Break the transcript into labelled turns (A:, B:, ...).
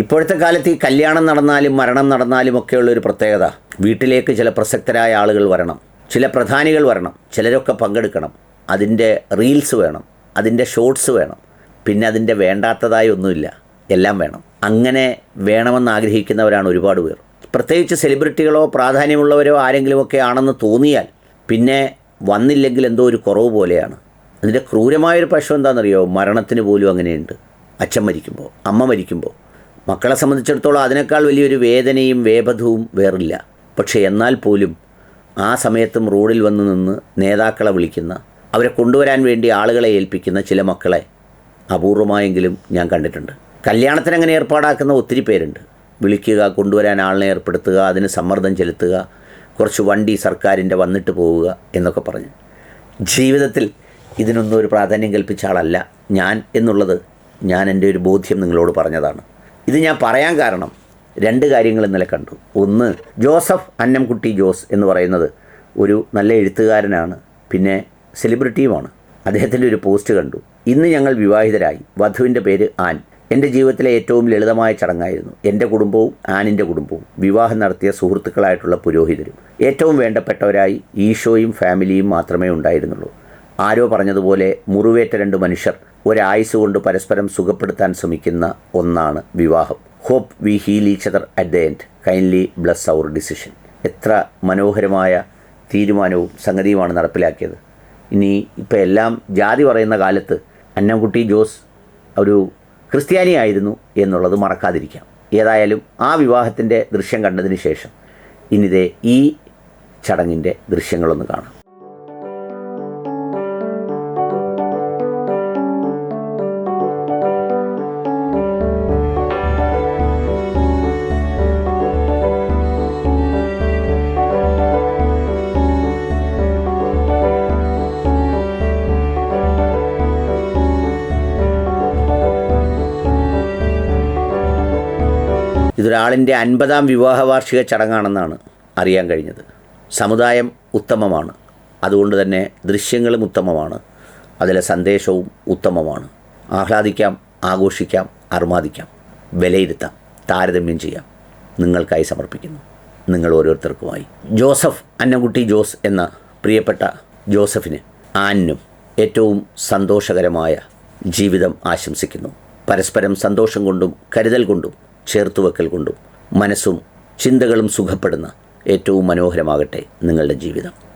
A: ഇപ്പോഴത്തെ കാലത്ത് ഈ കല്യാണം നടന്നാലും മരണം നടന്നാലും ഒക്കെയുള്ള ഒരു പ്രത്യേകത. വീട്ടിലേക്ക് ചില പ്രസക്തരായ ആളുകൾ വരണം. ചില പ്രധാനികൾ വരണം. ചിലരൊക്കെ പങ്കെടുക്കണം. അതിന്റെ റീൽസ് വേണം. അതിന്റെ ഷോർട്സ് വേണം. പിന്നെ അതിന്റെ വേണ്ടാത്തതായി ഒന്നുമില്ല. എല്ലാം വേണം. അങ്ങനെ വേണമെന്ന് ആഗ്രഹിക്കുന്നവരാണ് ഒരുപാട് പേർ. പ്രത്യേകിച്ച് സെലിബ്രിറ്റികളോ പ്രാധാന്യമുള്ളവരോ ആരെങ്കിലുമൊക്കെ ആണെന്ന് തോന്നിയാൽ പിന്നെ വന്നില്ലെങ്കിൽ എന്തോ ഒരു കുറവ് പോലെയാണ്. അതിന്റെ ക്രൂരമായൊരു പ്രശ്നം എന്താണെന്നറിയോ? മരണത്തിന് പോലും അങ്ങനെയുണ്ട്. അച്ഛൻ മരിക്കുമ്പോൾ അമ്മ മരിക്കുമ്പോൾ. മക്കളെ സംബന്ധിച്ചിടത്തോളം അതിനേക്കാൾ വലിയൊരു വേദനയും വേപഥവും വേറില്ല. പക്ഷേ എന്നാൽ പോലും ആ സമയത്തും റോഡിൽ വന്ന് നിന്ന് നേതാക്കളെ വിളിക്കുന്ന അവരെ കൊണ്ടുവരാൻ വേണ്ടി ആളുകളെ ഏൽപ്പിക്കുന്ന ചില മക്കളെ അപൂർവമായെങ്കിലും ഞാൻ കണ്ടിട്ടുണ്ട്. കല്യാണത്തിന് അങ്ങനെ ഏർപ്പാടാക്കുന്ന ഒത്തിരി പേരുണ്ട്. വിളിക്കുക കൊണ്ടുവരാൻ ആളിനെ ഏർപ്പെടുത്തുക അതിന് സമ്മർദ്ദം ചെലുത്തുക കുറച്ച് വണ്ടി സർക്കാരിന്റെ വന്നിട്ട് പോവുക എന്നൊക്കെ പറഞ്ഞ്. ജീവിതത്തിൽ ഇതിനൊന്നും ഒരു പ്രാധാന്യം കൽപ്പിച്ച ആളല്ല ഞാൻ എന്നുള്ളത് ഞാൻ എന്റെ ഒരു ബോധ്യം നിങ്ങളോട് പറഞ്ഞതാണ്. ഇത് ഞാൻ പറയാൻ കാരണം രണ്ട് കാര്യങ്ങൾ ഇന്നലെ കണ്ടു. ഒന്ന് ജോസഫ് അന്നംകുട്ടി ജോസ് എന്ന് പറയുന്നത് ഒരു നല്ല എഴുത്തുകാരനാണ് പിന്നെ സെലിബ്രിറ്റിയുമാണ്. അദ്ദേഹത്തിന്റെ ഒരു പോസ്റ്റ് കണ്ടു. ഇന്ന് ഞങ്ങൾ വിവാഹിതരായി. വധുവിന്റെ പേര് ആൻ. എന്റെ ജീവിതത്തിലെ ഏറ്റവും ലളിതമായ ചടങ്ങായിരുന്നു. എന്റെ കുടുംബവും ആനിന്റെ കുടുംബവും. വിവാഹം നടത്തിയ സുഹൃത്തുക്കളായിട്ടുള്ള പുരോഹിതരും. ഏറ്റവും വേണ്ടപ്പെട്ടവരായി ഈശോയും ഫാമിലിയും മാത്രമേ ഉണ്ടായിരുന്നുള്ളൂ. ആരോ പറഞ്ഞതുപോലെ മുറിവേറ്റ രണ്ട് മനുഷ്യർ ഒരായുസ് കൊണ്ട് പരസ്പരം സുഖപ്പെടുത്താൻ ശ്രമിക്കുന്ന ഒന്നാണ് വിവാഹം. Hope we heal each other at the end kindly bless our decision എത്ര മനോഹരമായ തീരുമാനവും സംഗതിയുമാണ് നടപ്പിലാക്കിയത്. ഇനി ഇപ്പം എല്ലാം ജാതി പറയുന്ന കാലത്ത് അന്നംകുട്ടി ജോസ് ഒരു ക്രിസ്ത്യാനിയായിരുന്നു എന്നുള്ളത് മറക്കാതിരിക്കാം. ഏതായാലും ആ വിവാഹത്തിന്റെ ദൃശ്യം കണ്ടതിന് ശേഷം ഇനിതേ ഈ ചടങ്ങിന്റെ ദൃശ്യങ്ങളൊന്ന് കാണാം. ഇതൊരാളിന്റെ അൻപതാം വിവാഹ വാർഷിക ചടങ്ങാണെന്നാണ് അറിയാൻ കഴിഞ്ഞത്. സമുദായം ഉത്തമമാണ്. അതുകൊണ്ട് തന്നെ ദൃശ്യങ്ങളും ഉത്തമമാണ്. അതിലെ സന്ദേശവും ഉത്തമമാണ്. ആഹ്ലാദിക്കാം ആഘോഷിക്കാം അർമാദിക്കാം വിലയിരുത്താം താരതമ്യം ചെയ്യാം. നിങ്ങൾക്കായി സമർപ്പിക്കുന്നു. നിങ്ങൾ ഓരോരുത്തർക്കുമായി. ജോസഫ് അന്നംകുട്ടി ജോസ് എന്ന പ്രിയപ്പെട്ട ജോസഫിന് ആനും ഏറ്റവും സന്തോഷകരമായ ജീവിതം ആശംസിക്കുന്നു. പരസ്പരം സന്തോഷം കൊണ്ടും കരുതൽ കൊണ്ടും ചേർത്തുവെക്കൽ കൊണ്ടും മനസ്സും ചിന്തകളും സുഖപ്പെടുന്ന ഏറ്റവും മനോഹരമാകട്ടെ നിങ്ങളുടെ ജീവിതം.